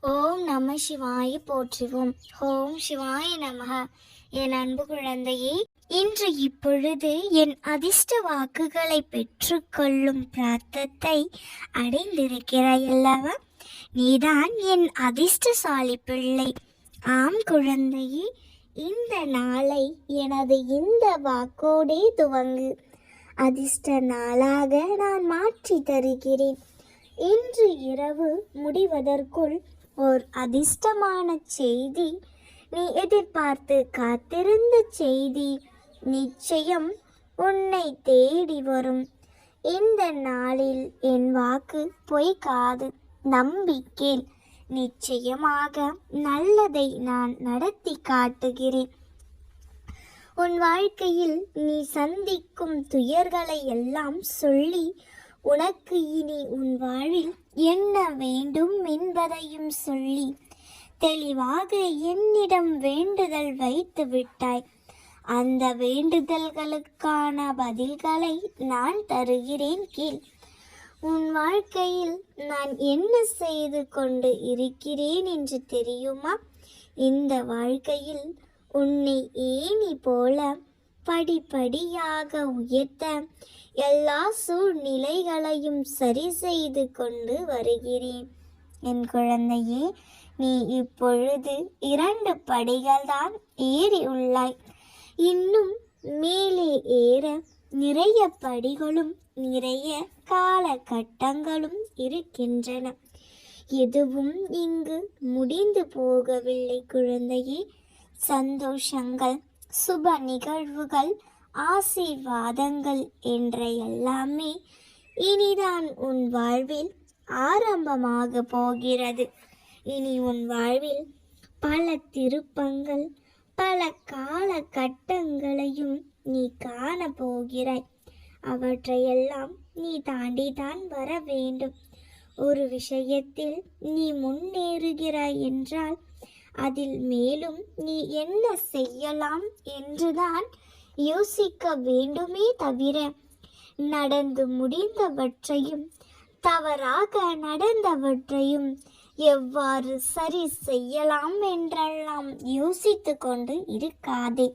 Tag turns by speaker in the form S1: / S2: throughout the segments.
S1: ஓம் நம சிவாய போற்றுவோம். ஓம் சிவாய நமக. என் அன்பு குழந்தையே இன்று இப்பொழுது என் அதிர்ஷ்ட வாக்குகளை பெற்றுக்கொள்ளும் பிரார்த்தத்தை அடைந்திருக்கிறாய் அல்லவா? நீதான் என் அதிர்ஷ்டசாலி பிள்ளை. ஆம் குழந்தையே இந்த நாளை எனது இந்த வாக்கோடே துவங்கு. அதிர்ஷ்ட நாளாக நான் மாற்றி தருகிறேன். இன்று இரவு முடிவதற்குள் ஓர் அதிர்ஷ்டமான செய்தி. நீ எதிர்பார்த்து காத்திருந்த செய்தி நிச்சயம் உன்னை தேடி வரும். இந்த நாளில் என் வாக்கு பொய்க்காது நம்பிக்கேன் நிச்சயமாக நல்லதை நான் நடத்தி காட்டுகிறேன். உன் வாழ்க்கையில் நீ சந்திக்கும் துயர்களை எல்லாம் சொல்லி உனக்கு இனி உன் வாழ்வில் என்ன வேண்டும் என்பதையும் சொல்லி தெளிவாக என்னிடம் வேண்டுதல் வைத்து விட்டாய். அந்த வேண்டுதல்களுக்கான பதில்களை நான் தருகிறேன் கீழ். உன் வாழ்க்கையில் நான் என்ன செய்து கொண்டு இருக்கிறேன் என்று தெரியுமா? இந்த வாழ்க்கையில் உன்னை ஏணி போல படிப்படியாக உயர்த்த எல்லா சூழ்நிலைகளையும் சரி செய்து கொண்டு வருகிறேன். என் குழந்தையே நீ இப்பொழுது இரண்டு படிகள்தான் ஏறி உள்ளாய். இன்னும் மேலே ஏற நிறைய படிகளும் நிறைய காலகட்டங்களும் இருக்கின்றன. எதுவும் இங்கு முடிந்து போகவில்லை குழந்தையே. சந்தோஷங்கள் சுப நிகழ்வுகள் ஆசீர்வாதங்கள் என்ற எல்லாமே இனிதான் உன் வாழ்வில் ஆரம்பமாக போகிறது. இனி உன் வாழ்வில் பல திருப்பங்கள் பல காலகட்டங்களையும் நீ காண போகிறாய். அவற்றையெல்லாம் நீ தாண்டிதான் வர வேண்டும். ஒரு விஷயத்தில் நீ முன்னேறுகிறாய் என்றால் அதில் மேலும் நீ என்ன செய்யலாம் என்றுதான் யோசிக்க வேண்டுமே தவிர நடந்து முடிந்தவற்றையும் தவறாக நடந்தவற்றையும் எவ்வாறு சரி செய்யலாம் என்றெல்லாம் யோசித்து கொண்டு இருக்காதே.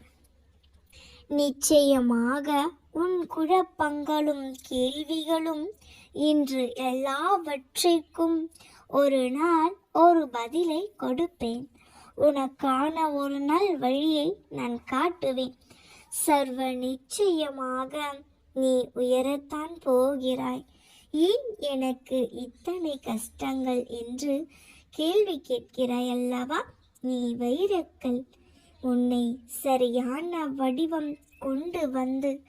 S1: நிச்சயமாக உன் குழப்பங்களும் கேள்விகளும் இன்று எல்லாவற்றிற்கும் ஒரு நாள் ஒரு பதிலை கொடுப்பேன். உனக்கான ஒரு நல் வழியை நான் காட்டுவேன். சர்வ நிச்சயமாக நீ உயரத்தான் போகிறாய். ஏன் எனக்கு இத்தனை கஷ்டங்கள் என்று கேள்வி கேட்கிறாய் அல்லவா? நீ வைரக்கல். உன்னை சரியான வடிவம் கொண்டு வந்து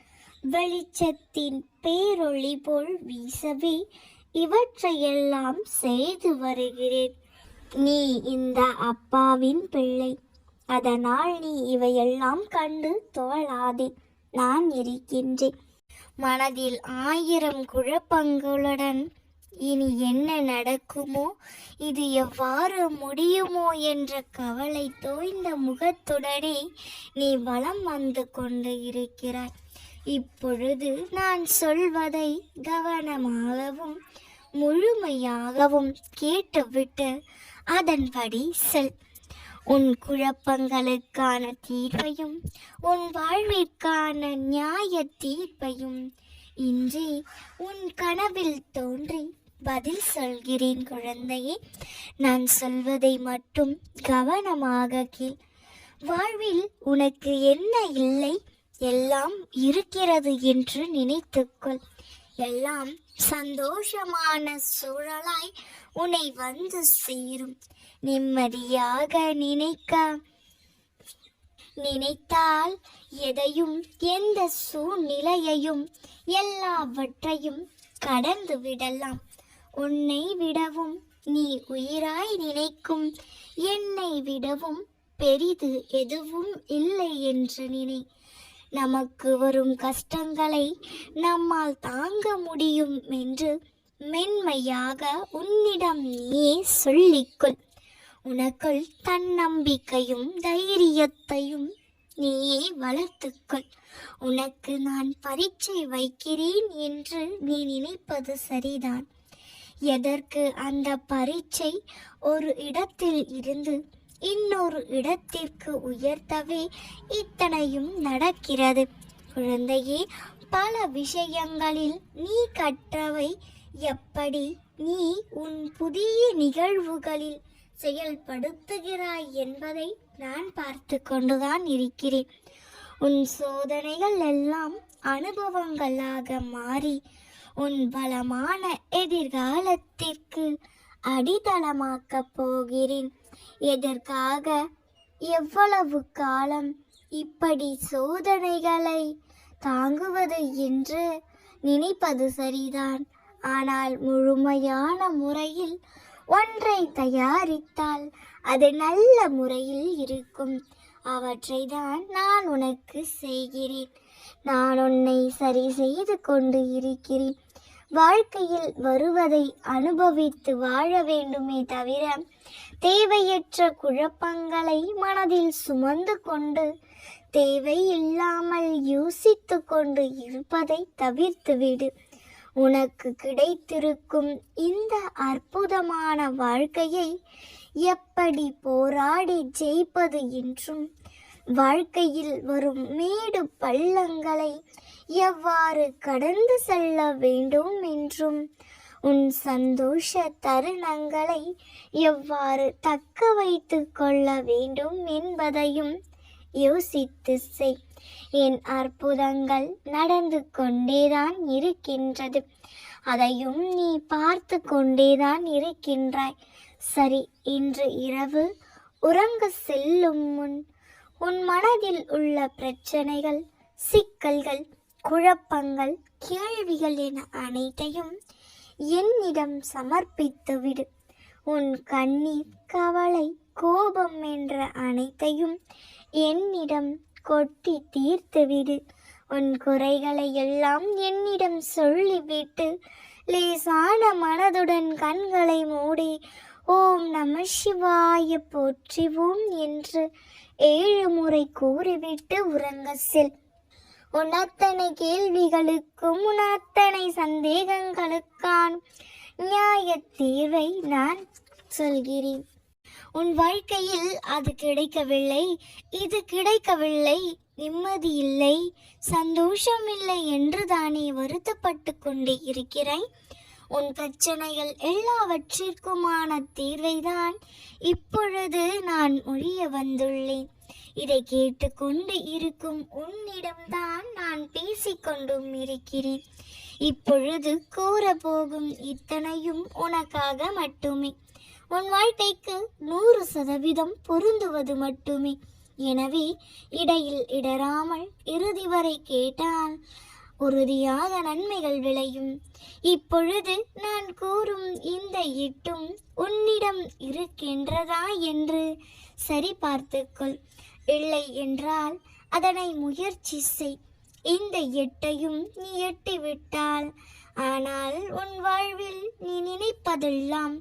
S1: வெளிச்சத்தின் பேரொளி போல் வீசவே இவற்றையெல்லாம் செய்து வருகிறேன். நீ இந்த அப்பாவின் பிள்ளை. அதனால் நீ இவையெல்லாம் கண்டு தோழாதே. நான் இருக்கின்றேன். மனதில் ஆயிரம் குழப்பங்களுடன் இனி என்ன நடக்குமோ இது எவ்வாறு முடியுமோ என்ற கவலை தோய்ந்த முகத்துடனே நீ வலம் வந்து கொண்டு இருக்கிறாய். இப்பொழுது நான் சொல்வதை கவனமாகவும் முழுமையாகவும் கேட்டுவிட்டு அதன்படி செல். உன் குழப்பங்களுக்கான தீர்வையும் உன் வாழ்விற்கான நியாய தீர்ப்பையும் இன்றே உன் கனவில் தோன்றி பதில் சொல்கிறேன் குழந்தையே. நான் சொல்வதை மட்டும் கவனமாக கேள். வாழ்வில் உனக்கு என்ன இல்லை? எல்லாம் இருக்கிறது என்று நினைத்துக்கொள் எல்லாம் சந்தோஷமான சூழலாய் உன்னை வந்து சேரும். நிம்மதியாக நினைக்க நினைத்தால் எதையும் எந்த சூழ்நிலையையும் எல்லாவற்றையும் கடந்து விடலாம். உன்னை விடவும் நீ உயிராய் நினைக்கும். என்னை விடவும் பெரிது எதுவும் இல்லை என்று நினை. நமக்கு வரும் கஷ்டங்களை நம்மால் தாங்க முடியும் என்று மென்மையாக உன்னிடம் நீயே சொல்லிக்கொள். உனக்குள் தன்னம்பிக்கையும் தைரியத்தையும் நீயே வளர்த்துக்கொள். உனக்கு நான் பரீட்சை வைக்கிறேன் என்று நீ நினைப்பது சரிதான். எதற்கு அந்த பரீட்சை? ஒரு இடத்தில் இருந்து இன்னொரு இடத்திற்கு உயர்த்தவே இத்தனையும் நடக்கிறது. குழந்தையே பல விஷயங்களில் நீ கற்றவை எப்படி? நீ உன் புதிய நிகழ்வுகளில் செயல்படுத்துகிறாய் என்பதை நான் பார்த்து கொண்டுதான் இருக்கிறேன். உன் சோதனைகள் எல்லாம் அனுபவங்களாக மாறி உன் பலமான எதிர்காலத்திற்கு அடித்தளமாக்கப் போகிறேன். எதற்காக எவ்வளவு காலம் இப்படி சோதனைகளை தாங்குவது என்று நினைப்பது சரிதான். ஆனால் முழுமையான முறையில் ஒன்றை தயாரித்தால் அது நல்ல முறையில் இருக்கும். அவற்றை தான் நான் உனக்கு செய்கிறேன். நான் உன்னை சரி செய்து கொண்டு இருக்கிறேன். வாழ்க்கையில் வருவதை அனுபவித்து வாழ வேண்டுமே தவிர தேவையற்ற குழப்பங்களை மனதில் சுமந்து கொண்டு தேவை இல்லாமல் யோசித்து கொண்டு இருப்பதை தவிர்த்துவிடு உனக்கு கிடைத்திருக்கும் இந்த அற்புதமான வாழ்க்கையை எப்படி போராடி ஜெயிப்பது என்றும் வாழ்க்கையில் வரும் மேடு பள்ளங்களை எவ்வாறு கடந்து செல்ல வேண்டும் என்றும் உன் சந்தோஷ தருணங்களை எவ்வாறு தக்க வைத்து கொள்ள வேண்டும் என்பதையும் யோசித்து செய். என் அற்புதங்கள் நடந்து கொண்டேதான் இருக்கின்றது. அதையும் நீ பார்த்து கொண்டேதான் இருக்கின்றாய். சரி இன்று இரவு உறங்க செல்லும் முன் உன் மனதில் உள்ள பிரச்சனைகள் சிக்கல்கள் குழப்பங்கள் கேள்விகள் என அனைத்தையும் என்னிடம் சமர்ப்பித்து விடு உன் கண்ணீர் கவலை கோபம் என்ற அனைத்தையும் என்னிடம் கொட்டி தீர்த்துவிடு. உன் குறைகளை எல்லாம் என்னிடம் சொல்லிவிட்டு லேசான மனதுடன் கண்களை மூடி ஓம் நம சிவாய போற்றிவோம் என்று ஏழு முறை கூறிவிட்டு உறங்க செல். உனத்தனை கேள்விகளுக்கும் உனத்தனை சந்தேகங்களுக்கான் சந்தேகங்களுக்கான நியாய தீர்வை நான் சொல்கிறேன். உன் வாழ்க்கையில் அது கிடைக்கவில்லை இது கிடைக்கவில்லை நிம்மதி இல்லை சந்தோஷம் இல்லை என்று தானே வருத்தப்பட்டு கொண்டே இருக்கிறாய் உன் பிரச்சனைகள் எல்லாவற்றிற்குமான தீர்வைதான் இப்பொழுது நான் ஒழிய வந்துள்ளேன். இதை கேட்டுக்கொண்டு இருக்கும் உன்னிடம்தான் நான் பேசிக்கொண்டும் இருக்கிறேன். இப்பொழுது கூறப்போகும் இத்தனையும் உனக்காக மட்டுமே. உன் வாழ்க்கைக்கு நூறு சதவீதம் பொருந்துவது மட்டுமே. எனவே இடையில் இடராமல் இறுதி வரை கேட்டால் உறுதியாக நன்மைகள் விளையும். இப்பொழுது நான் கூறும் இந்த எட்டும் உன்னிடம் இருக்கின்றதா என்று சரி பார்த்துக்கொள். இல்லை என்றால் அதனை முயற்சி செய். இந்த எட்டையும் நீ எட்டிவிட்டால் ஆனால் உன் வாழ்வில் நீ நினைப்பதெல்லாம்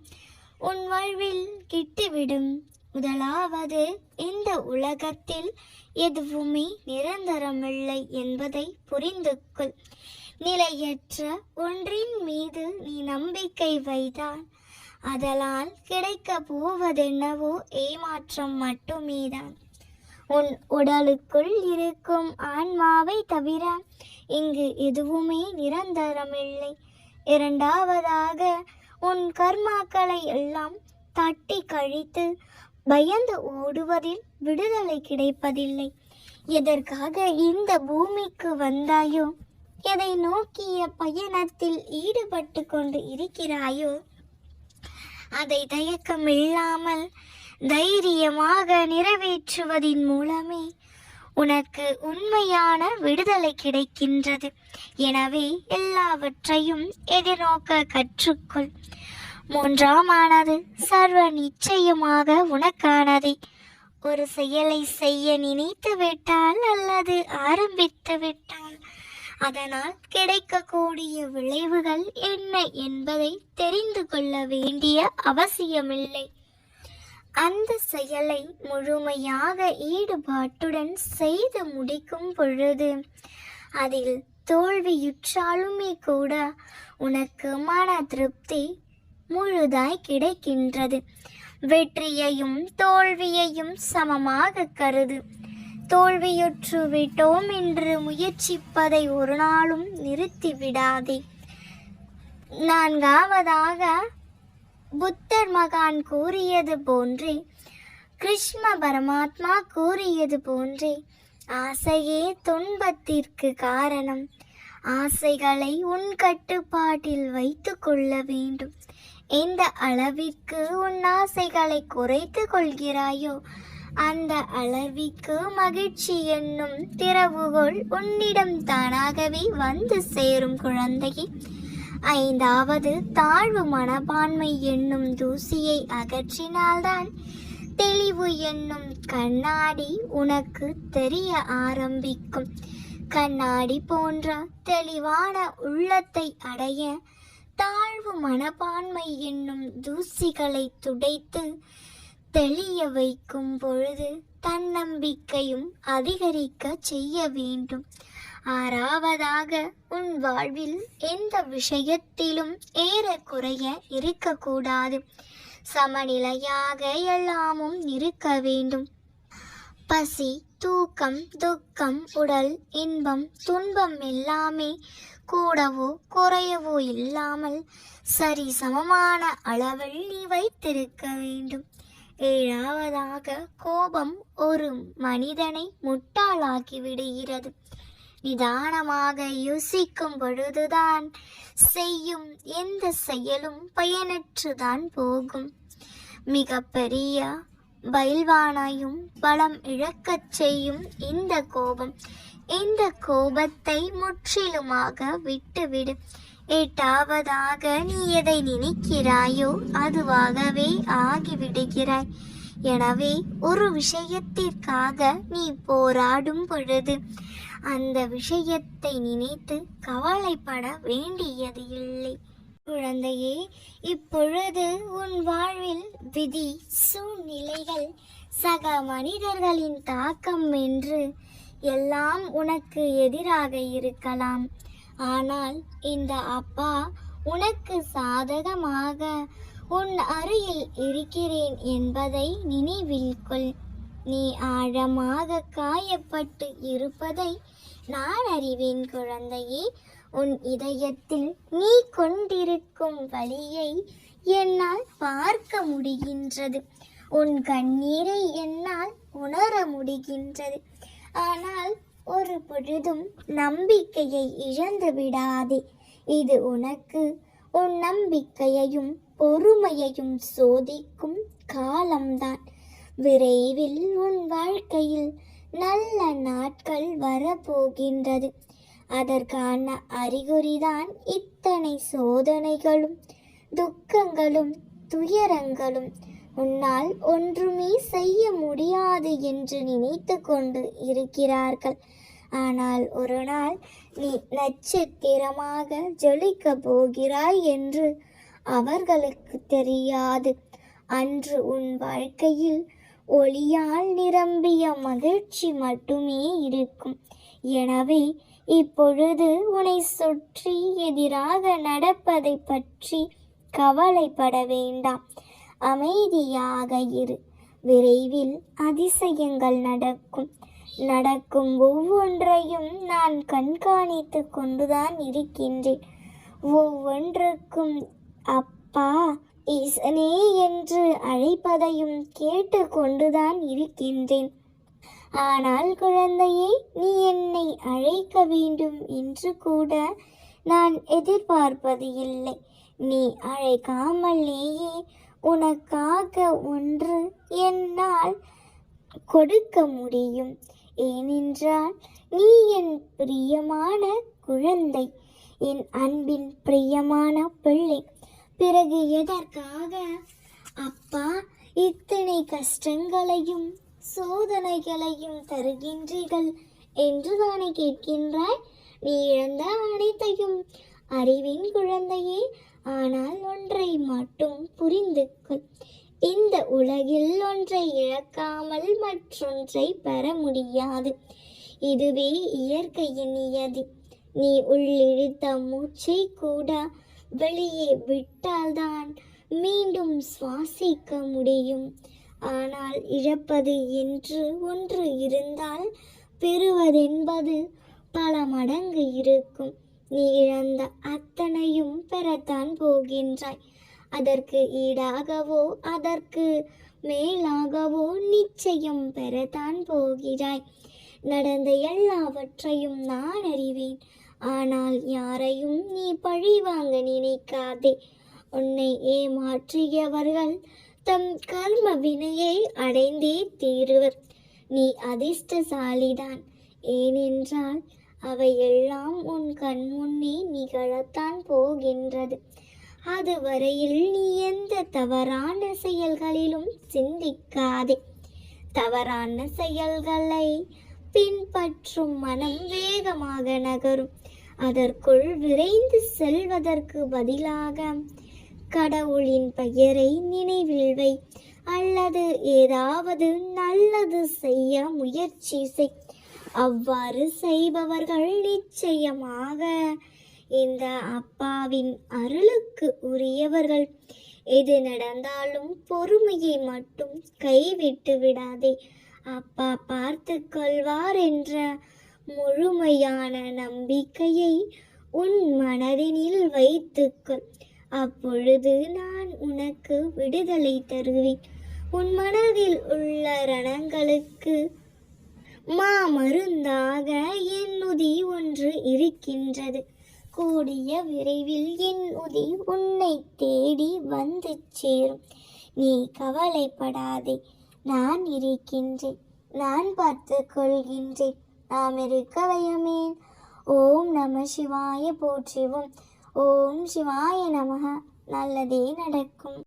S1: உன் வாழ்வில் கிட்டிவிடும். முதலாவது இந்த உலகத்தில் எதுவுமே நிரந்தரமில்லை என்பதை புரிந்து கொள் நிலையற்ற ஒன்றின் மீது நீ நம்பிக்கை வைத்தால் அதலால் கிடைக்க போவதென்னவோ ஏமாற்றம் மட்டுமேதான். உன் உடலுக்குள் இருக்கும் ஆன்மாவை தவிர இங்கு எதுவுமே நிரந்தரமில்லை. இரண்டாவதாக உன் கர்மாக்களை எல்லாம் தட்டி கழித்து பயந்து ஓடுவதில் விடுதலை கிடைப்பதில்லை. எதற்காக இந்த பூமிக்கு வந்தாயோ எதை நோக்கிய பயணத்தில் ஈடுபட்டு கொண்டு இருக்கிறாயோ அதை தயக்கமில்லாமல் தைரியமாக நிறைவேற்றுவதின் மூலமே உனக்கு உண்மையான விடுதலை கிடைக்கின்றது. எனவே எல்லாவற்றையும் எதிர்நோக்க கற்றுக்கொள். மூன்றாமானது சர்வ நிச்சயமாக உனக்கானதே. ஒரு செயலை செய்ய நினைத்து விட்டால் அல்லது ஆரம்பித்து விட்டால் அதனால் கிடைக்கக்கூடிய விளைவுகள் என்ன என்பதை தெரிந்து கொள்ள வேண்டிய அவசியமில்லை. அந்த செயலை முழுமையாக ஈடுபாட்டுடன் செய்து முடிக்கும் பொழுது அதில் தோல்வியுற்றாலுமே கூட உனக்கு மன திருப்தி முழுதாய் கிடைக்கின்றது. வெற்றியையும் தோல்வியையும் சமமாக கருது. தோல்வியுற்று விட்டோம் என்று முயற்சிப்பதை ஒரு நாளும் நிறுத்திவிடாதே. நான்காவதாக புத்தர் மகான் கூறியது போன்றே கிருஷ்ண பரமாத்மா கூறியது போன்றே ஆசையே துன்பத்திற்கு காரணம். ஆசைகளை உன் கட்டுப்பாட்டில் வைத்து கொள்ள வேண்டும். எந்த அளவிற்கு உன் ஆசைகளை குறைத்து கொள்கிறாயோ அந்த அளவிற்கு மகிழ்ச்சி என்னும் திறவுகோள் உன்னிடம் தானாகவே வந்து சேரும் குழந்தையே. ஐந்தாவது தாழ்வு மனப்பான்மை என்னும் தூசியை அகற்றினால்தான் தெளிவு என்னும் கண்ணாடி உனக்கு தெரிய ஆரம்பிக்கும். கண்ணாடி போன்ற தெளிவான உள்ளத்தை அடைய தாழ்வு மனப்பான்மை என்னும் தூசிகளை துடைத்து தெளிய வைக்கும் பொழுது தன்னம்பிக்கையும் அதிகரிக்க செய்ய வேண்டும். ஆறாவதாக உன் வாழ்வில் எந்த விஷயத்திலும் ஏறக்குறைய இருக்கக்கூடாது. சமநிலையாக எல்லாமும் இருக்க வேண்டும். பசி தூக்கம் துக்கம் உடல் இன்பம் துன்பம் எல்லாமே கூடவோ குறையவோ இல்லாமல் சரி சமமான அளவில் நீ வைத்திருக்க வேண்டும். ஏழாவதாக கோபம் ஒரு மனிதனை முட்டாளாக்கி விடுகிறது. நிதானமாக யோசிக்கும் பொழுதுதான் செய்யும் எந்த செயலும் பயனற்றுதான் போகும். மிக பெரிய பயில்வானாயும் பலம் இழக்கச் செய்யும் இந்த கோபம் இந்த கோபத்தை முற்றிலுமாக விட்டுவிடு. எட்டாவதாக நீ எதை நினைக்கிறாயோ அதுவாகவே ஆகிவிடுகிறாய். எனவே ஒரு விஷயத்திற்காக நீ போராடும் பொழுது அந்த விஷயத்தை நினைத்து கவலைப்பட வேண்டியது இல்லை. குழந்தையே இப்பொழுது உன் வாழ்வில் விதி சூழ்நிலைகள் சக மனிதர்களின் தாக்கம் என்று எல்லாம் உனக்கு எதிராக இருக்கலாம். ஆனால் இந்த அப்பா உனக்கு சாதகமாக உன் அருகில் இருக்கிறேன் என்பதை நினைவில் கொள். நீ ஆழமாக காயப்பட்டு இருப்பதை நான் அறிவேன் குழந்தையே. உன் இதயத்தில் நீ கொண்டிருக்கும் வழியை என்னால் பார்க்க முடிகின்றது. உன் கண்ணீரை என்னால் உணர முடிகின்றது. ஆனால் ஒரு பொழுதும் நம்பிக்கையை இழந்து விடாதே. இது உனக்கு உன் நம்பிக்கையையும் பொறுமையையும் சோதிக்கும் காலம்தான். விரைவில் உன் வாழ்க்கையில் நல்ல நாட்கள் வரப்போகின்றது. அதற்கான அறிகுறிதான் இத்தனை சோதனைகளும் துக்கங்களும் துயரங்களும். உன்னால் ஒன்றுமே செய்ய முடியாது என்று நினைத்து கொண்டு இருக்கிறார்கள். ஆனால் ஒரு நாள் நீ நட்சத்திரமாக ஜொலிக்க போகிறாய் என்று அவர்களுக்கு தெரியாது. அன்று உன் வாழ்க்கையில் ஒளியால் நிரம்பிய மகிழ்ச்சி மட்டுமே இருக்கும். எனவே இப்பொழுது உன்னை சுற்றி எதிராக நடப்பதை பற்றி கவலைப்பட வேண்டாம். அமைதியாக இரு. விரைவில் அதிசயங்கள் நடக்கும். நடக்கும் ஒவ்வொன்றையும் நான் கண்காணித்து கொண்டுதான் இருக்கின்றேன். ஒவ்வொன்றுக்கும் அப்பா ஈசனே என்று அழைப்பதையும் கேட்டு கொண்டுதான் இருக்கின்றேன். ஆனால் குழந்தையே நீ என்னை அழைக்க வேண்டும் என்று கூட நான் எதிர்பார்ப்பது இல்லை. நீ அழைக்காமலேயே உனக்காக ஒன்று என்னால் கொடுக்க முடியும். ஏனென்றால் நீ என் பிரியமான குழந்தை என் அன்பின் பிரியமான பிள்ளை. பிறகு எதற்காக? அப்பா இத்தனை கஷ்டங்களையும் சோதனைகளையும் தருகின்றீர்கள் என்று தானே கேட்கின்றாய்? நீ இழந்த அனைத்தையும் அறிவின் குழந்தையே ஆனால் ஒன்றை மட்டும் புரிந்து கொள். இந்த உலகில் ஒன்றை இழக்காமல் மற்றொன்றை பெற முடியாது. இதுவே இயற்கையின் நியதி. நீ உள்ளிழுத்த மூச்சை கூட வெளியே விட்டால்தான் மீண்டும் சுவாசிக்க முடியும். ஆனால் இழப்பது என்று ஒன்று இருந்தால் பெறுவதென்பது பல மடங்கு இருக்கும். நீ இழந்த அத்தனையும் பெறத்தான் போகின்றாய். அதற்கு ஈடாகவோ அதற்கு மேலாகவோ நிச்சயம் பெறத்தான் போகிறாய். நடந்த எல்லாவற்றையும் நான் அறிவேன். ஆனால் யாரையும் நீ பழி வாங்க நினைக்காதே. உன்னை ஏமாற்றியவர்கள் தம் கர்ம வினையை அடைந்தே தீருவர். நீ அதிர்ஷ்டசாலிதான். ஏனென்றால் அவை எல்லாம் உன் கண் முன்னே நிகழத்தான் போகின்றது. அதுவரையில் நீ எந்த தவறான செயல்களிலும் சிந்திக்காதே. தவறான செயல்களை பின்பற்றும் மனம் வேகமாக நகரும். அதற்குள் விரைந்து செல்வதற்கு பதிலாக கடவுளின் பெயரை நினைவில் வை. அல்லது ஏதாவது நல்லது செய்ய முயற்சி செய். அவ்வாறு செய்பவர்கள் நிச்சயமாக இந்த அப்பாவின் அருளுக்கு உரியவர்கள். எது நடந்தாலும் பொறுமையை மட்டும் கைவிட்டு விடாதே. அப்பா பார்த்து கொள்வார் என்ற முழுமையான நம்பிக்கையை உன் மனதினில் வைத்துக்கொள். அப்பொழுது நான் உனக்கு விடுதலை தருவேன். உன் மனதில் உள்ள ரணங்களுக்கு மாமருந்தாக என் உதி ஒன்று இருக்கின்றது. கூடிய விரைவில் என் உதி உன்னை தேடி வந்து சேரும். நீ கவலைப்படாதே நான் இருக்கின்றேன் நான் பார்த்து கொள்கின்றேன். நாம் இருக்க வையமேன் ஓம் நம சிவாய போற்றிவோம். ஓம் சிவாய நமக. நல்லதே நடக்கும்.